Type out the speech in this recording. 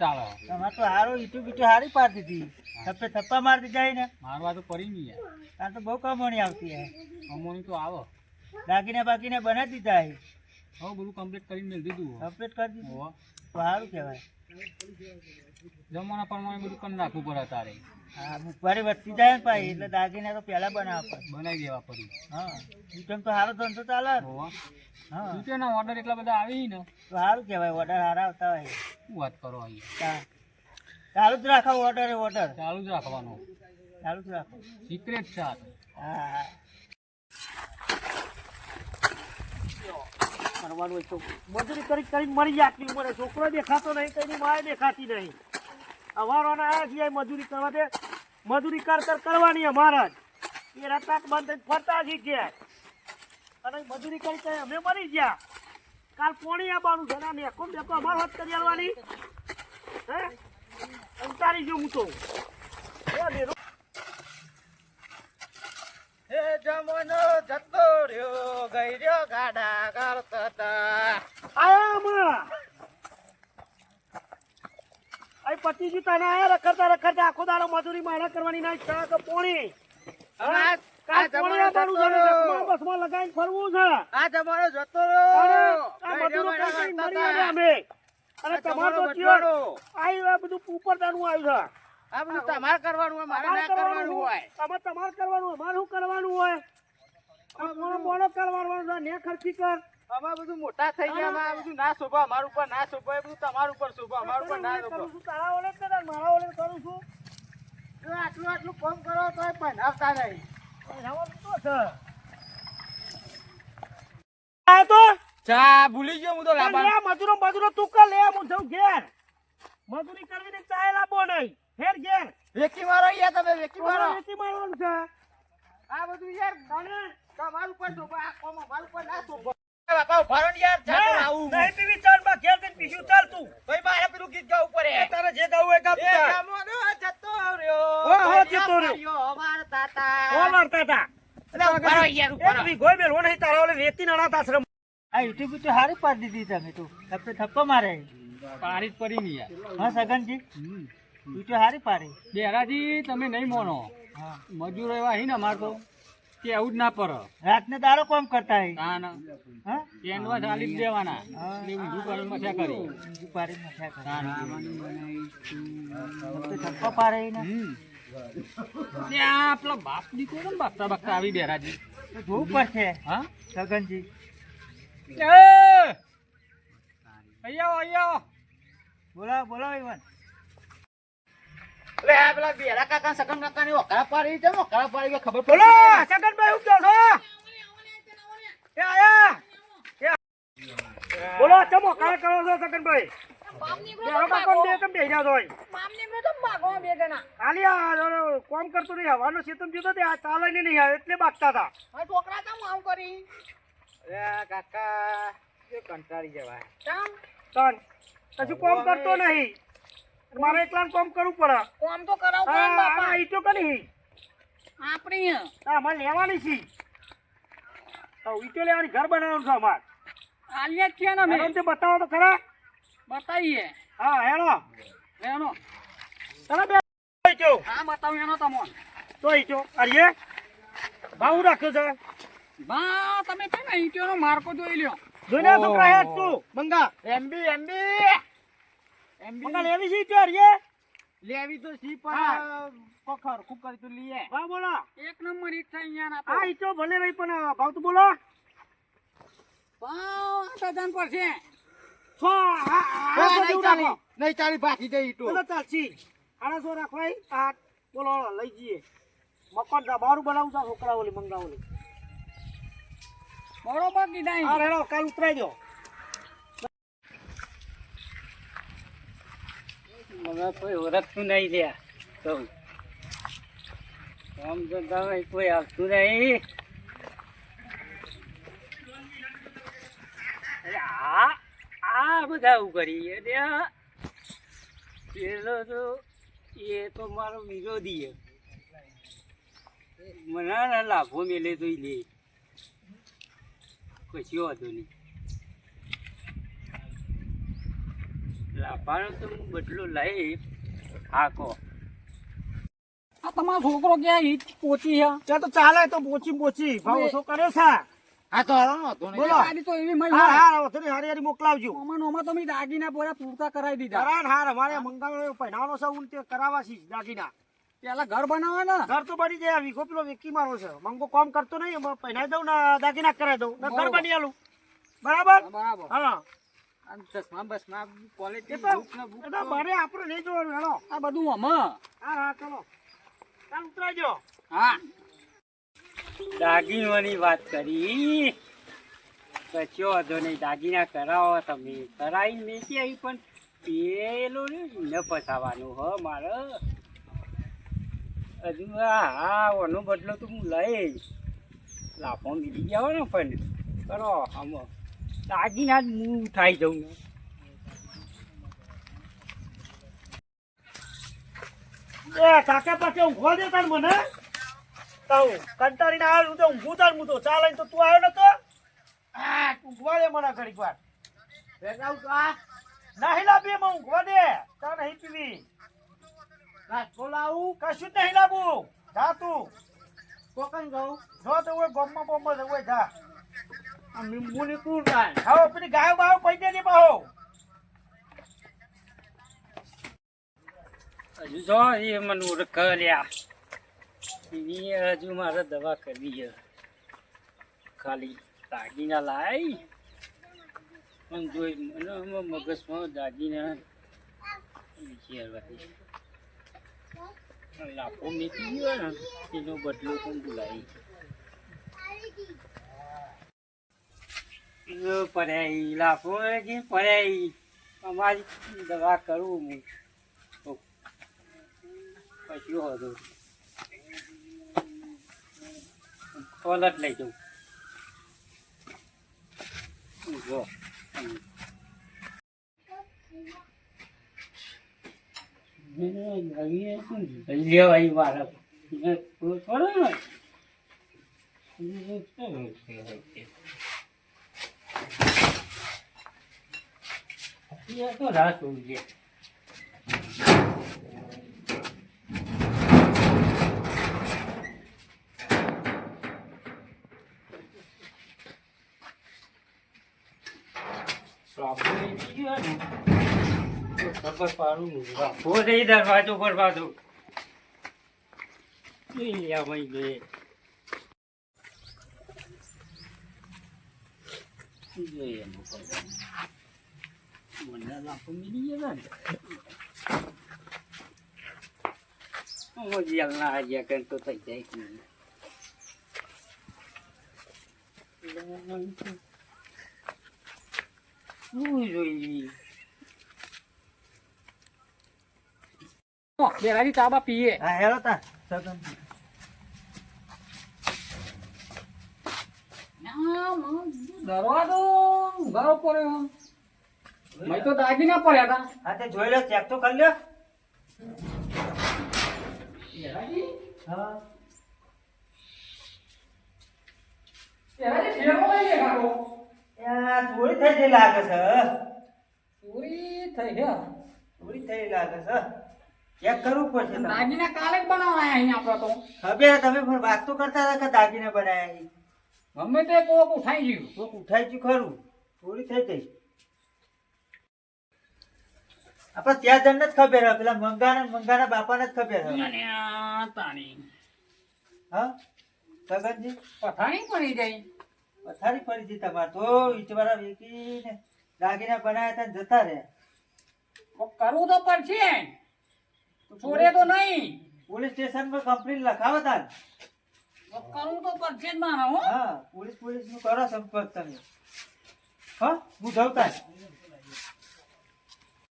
ચાલે તમારે તો હારો ઈટુ બીટુ હારી પાડતી હતી. થપ્પે થપ્પા મારતી જાય ને. મારવા તો પડી નહીં યાર. ત્યાં તો બહુ કમાણી આવતી હે. કમોણી તો આવો. દાગીને બાકીને બનાવી દીધા હે. હવે બધું કમ્પ્લીટ કરીને મેળ દીધું. કમ્પ્લીટ કરી દીધું. તો સારું કહેવાય. જમવાના પ્રમાણે બધું કરી નાખવું પડે તારે. હા મુખવારી વધતી જાય ને ભાઈ એટલે દાગીને તો પહેલા બનાવવા પડે. બનાવી દેવા પડી. હા ઈટમ તો સારો ધંધો ચાલે. હા. ઈટોના ઓર્ડર એટલા બધા આવી ને. તો સારું કહેવાય ઓર્ડર સારા આવતા હોય. શું વાત કરો અહીંયા? ચાલુ જ રાખો ઓર્ડર ઓર્ડર ચાલુ જ રાખવાનું. ચાલુ જ રાખો. સિક્રેટ છે હા કરવાનું હોય તો. મજૂરી કરી કરીને મરી જાય આટલી ઉંમરે. છોકરો દેખાતો નહીં કઈ માય દેખાતી નહીં. અવારોના આયા છીએ મજૂરી કરવા દે. મજૂરી કર કર કરવાની અમારા જ એ રતાક બંધ ફરતા જ ગયા. અને મજૂરી કરી કરી અમે મરી ગયા. કાલ પોણી આવવાનું છે ને મેકો મેકો અમારો હાથ કરી આવવાની હે? અંતારી જો હું તો. હે જમનો જતો રહ્યો ગઈ રહ્યો ગાડા કરતા આયામાં આઈ પતિજી તને આયા રખડતા રખડતા આખો દાડો મજૂરી મારા કરવાની ના ઈચ્છા કે પોણી. આ બસમાં ફરવું છે. આ જમાનો જતો અને રહ્યો આ મજૂરો કરી મરી અમે. અને આ તમારે તો આ બધું ઉપરદાનું આવ્યું છે. આ બધું તમારે કરવાનું હોય મારે ના કરવાનું હોય હોય. તમારે તમારે કરવાનું હોય મારે શું કરવાનું હોય? આ મોણો મોણો કરવાનું છે ને ખર્ચી કર. અમે બધું મોટા થઈ ગયા અમે આ બધું ના શોભા અમારું ઉપર ના શોભા એ બધું તમારું ઉપર શોભા અમારું ઉપર ના કરું શોભા. છું તારા ઓલે કરે મારા ઓલે કરું છું. જો આટલું આટલું કામ કરો તો બનાવતા નહીં. રહેવાનું તો છે. તો? ચા ભૂલી ગયો હું તો લે મજૂરો મજૂરો તું કર લે હું જઉં ઘેર. મજૂરી કરવી ને ચાય લાવો નહીં. હેર ઘેર. વેકી મારો યાર તમે વેકી મારો. વેકી મારવાનું છે. આ બધું યાર તમારું પણ શોભા આ કોમ અમારું પણ ના શોભા. ને યાર ચાલ આવું. નહીં પીવી ચાલ બા ઘેર જઈને પીશું ચાલ તું. ભાઈ મારે પેલું ગીત ગાવું પડે. એ તારે જે ગાવું એ ગાવ એ તું. જમવાનો જતો રહ્યો. ઓ હો, જતો રહ્યો. ગયો અમાર તાતા. ઓ મારતા તાતા એટલે ભરો યાર, ઊભા એ એક વીઘોય મેલવો નહીં તારા ઓલે વેતી નાના આશ્રમ. આ યુટ્યુબ તો હારી પાડી દીધી તમે તો. થપ્પે થપ્પો મારે. પારી જ પડી નહીં યાર. હા સગનજી? યુટ્યુબ હારી પાડી. બેરાજી તમે નહીં મોનો. મજૂર એવા હી ને અમાર તો. કે આવું જ ના પર રાતને દારો કોમ કરતા હે ના ના હા કેનવાસ આલી દેવાના. એટલે ઊંધું કરી મથ્યા કરી ઊંધું પાડી નાખ્યા કરે. ના ના. તો થપ્પો પાડે ને. ત્યાં આપણો બાપ ને બાપતા બાપતા આવી બેરાજી જોવું પડશે હા સગનજી એ! અહીંયા આવો. બોલાવો બોલાવો ઈવન એટલે આ પેલા બેરા કાકા સગન કાકા ની પાડી છે પાડી કે ખબર બોલો પડી સગનભાઈ હું કહો છો એ આયા. એ બોલો ચમો કાળ કરો છો સગનભાઈ બેરો કાકો ને તમે બેહી જાઓ છો અહીં. ખાલી આ આ કોમ કરતો નહીં હવાનો સેતમ જીતો તે આ ચાલે નહીં આવે એટલે બાગતા હતા. અરે કાકા કંટાળી જવાય. તન હજુ કોમ કરતો નહીં. મારે એકલા કોમ કરવું પડે. કોમ તો કરાવ બાપા. આ ઈટો કરી આપણી હા અમારે લેવાની છે. તો ઈટો લેવાની ઘર બનાવવાનું છે અમાર. આલિયા છે ને અમે. હેડો ને બતાવો તો ખરા. બતાવીએ. હા હેલો એનો તને બે ઈટો. હા બતાવું એનો તમોન. તો ઈટો. અરે ભાવ રાખ્યો છે. બા તમે છે ને નો માર્કો જોઈ લ્યો. જોઈને આ છોકરા હેડ તું મંગા એમબી એમબી મંગા લેવી છે ઈટો અરે લેવી તો સી. પણ કોખર ખૂબ કરી તો લીએ. ભાવ બોલો. એક નંબર ઈટ થાય અહીંયા ના આ ઈટો ભલે રહી પણ ભાવ તો બોલો. બા ડઝન પર છે. છ નહીં ચાલી. બાકી જઈ તો. બોલો ચાલશી આઠસો રાખવાય આ બોલો લઈ જઈએ. મકાન બારું બનાવું છે છોકરા ઓલી મંગાવલી બરોબર કીધા હા કાલ ઉતરાઈ દો મને કોઈ ઓળખતું નહીં લ્યા કહું આમ તો તમે કોઈ આવતું નહીં. આ આ બધા આવું કરી એટલે પેલો તો, એ તો મારો વિરોધી મને લાભો મેલે તો લે. કશો વાંધો નહીં. લાભાનો તો હું બદલો લઈ હા આ તમારો છોકરો ક્યાં ઈટ પહોંચી છે? ત્યાં તો ચાલે તો પોચી પોચી. ભાવ ઓછો કર્યો છે. હા તો હાલો ને બોલો. ગાડી તો એવી મય હા હોય. હા હારી હારી મોકલાવજો. આમાં ને આમાં તમે દાગીના પૂરા પૂરતા કરાવી દીધા. હાર અમારે મંગાવો પહેરાવાનો છે તે કરાવવા છે દાગીના. પેલા ઘર બનાવવાના ઘર તો બની જાય વીઘો પેલો વેકી મારો છે. મંગો કામ કરતો નહીં પહેરાઈ દઉં ને દાગીના કરાવી દઉં. ઘર બની આલું. બરાબર? બરાબર. હા. આમ ચશ્મા બસમા quality એ ને book એ મારે આપણે નહીં જોવાનું હેલો આ બધું આમાં હા. હા ચલો. ચાલ ઉતરાજો. હા. દાગીનોની વાત કરી. કચ્યો વાંધો નહીં દાગીના કરાવો તમે કરાવીને કે આવી પણ પેલું ને ન ફસાવાનું હ મારે. હજુ હા ઓનો બદલો તો હું લઈશ. લાફો મિલી જાવ ને પણ કરો આમાં. દાગીના જ હું જવું જાઉં એ કાકા પાસે ઊંઘવા દે તાર મને. તાઉ કંટાળીને આવ્યો હું તો ઊંઘું તાર હું તો. ચાલે તો તું આવ્યો નતો. આ ઊંઘવા દે મને ઘડીક વાર. ભેગા આવું તો આ. નહીં લાવી એમાં ઊંઘવા દે. તા નહીં પીવી. રાજકો લાવું કશું જ નહીં લાવું. જા તું. કોકન જાઉં જો તો ગોમમાં છે ઓય જા. ગાયો બાયો પૈદે ની પાહો હજુ જો એ મને ઓળખ લ્યા હજુ મારે દવા કરવી છે ખાલી દાગીના લાય પણ જોઈ મને મગજમાં દાગીના લાફો મેકી ગયો ને એનો બદલો પણ બોલાય પર્યાય લાફો મેકી પર્યાય અમારી દવા કરું હું. પછી હોતો. કોલટ લઈ જાઉં. જો. લેવાય મારા થોડો તો હોવી છે ખબર પાડું નહીં દરવાજો ભાઈ જોઈએ એનું પણ. મને લાફો મિલી ગયા ને હું જેલ ના હાજ્યા કરે તો થઈ જાય કે. શું જોઈએ બેરાની તાબા પીએ હા હેલો તા સગન દરવાજો ઉઘાડો પડ્યો મેં તો દાગીના પડ્યા હતા હા તે જોઈ લે ચેક તો કરી લે. હા. થોડી થઈ ગઈ લાગે છે થોડી થઈ ગયા થોડી થઈ લાગે છે ચેક કરવું પડશે. દાગીના કાલે જ બનાવવાના અહીંયા આપણે તો. હવે તમે પણ વાત તો કરતા હતા કે દાગીને બનાયા છે. ગમે તે કોક ઉઠાઈ ગયું. કોક ઉઠાઈ ગયું ખરું. થોડી થઈ ગઈ. આપણે ત્યાં જણને જ ખબર હોય. પેલા મંગાના મંગાના બાપાને જ ખબર હોય. અને તાણી. હા? સગનજી પથાણી પડી જાય પથારી પડી હતી તમારે તો. ઈટવાળા વેકીને દાગીના બનાવ્યા હતા ને જતા રહ્યા. કરવું તો પડશે. છોડે તો નહીં. પોલીસ સ્ટેશનમાં કમ્પ્લેન લખાવો તાર. કરવું તો પડશે જ મારા હો. હા પોલીસ પોલીસનું કરો સંપર્ક તમે. હા હું જાઉં તા